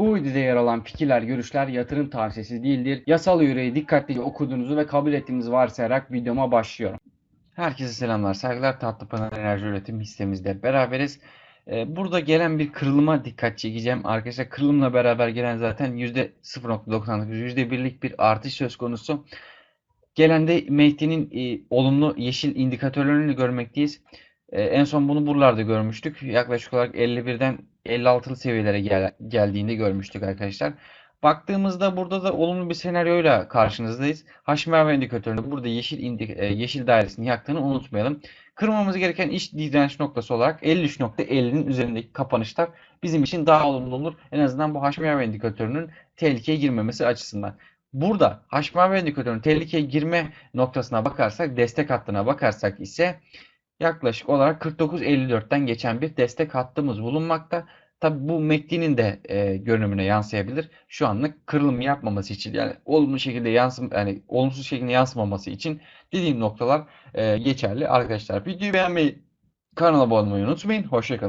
Bu videoda yer alan fikirler, görüşler yatırım tavsiyesi değildir. Yasal yüreği dikkatlice okuduğunuzu ve kabul ettiğinizi varsayarak videoma başlıyorum. Herkese selamlar, saygılar. Tatlı Pınar Enerji Üretim hissemizde beraberiz. Ee, Burada gelen bir kırılıma dikkat çekeceğim. Arkadaşlar kırılımla beraber gelen zaten %0.99, %1'lik bir artış söz konusu. Gelen de Mehdi'nin e, olumlu yeşil indikatörlerini görmekteyiz. E, en son bunu buralarda görmüştük. Yaklaşık olarak 51'den 56'lı seviyelere gel geldiğini görmüştük arkadaşlar. Baktığımızda burada da olumlu bir senaryoyla karşınızdayız. HMV indikatöründe burada yeşil indi e, yeşil dairesini yaktığını unutmayalım. Kırmamamız gereken iç direnç noktası olarak 53.50'nin üzerindeki kapanışlar bizim için daha olumlu olur. En azından bu HMV indikatörünün tehlikeye girmemesi açısından. Burada HMV indikatörünün tehlikeye girme noktasına bakarsak, destek hattına bakarsak ise yaklaşık olarak 49.54'ten geçen bir destek hattımız bulunmakta. Tabi bu MACD'nin de e, görünümüne yansıyabilir. Şu anlık kırılım yapmaması için yani olumlu şekilde yansım yani olumsuz şekilde yansımaması için dediğim noktalar e, geçerli arkadaşlar. Videoyu beğenmeyi, kanala abone olmayı unutmayın. Hoşçakalın.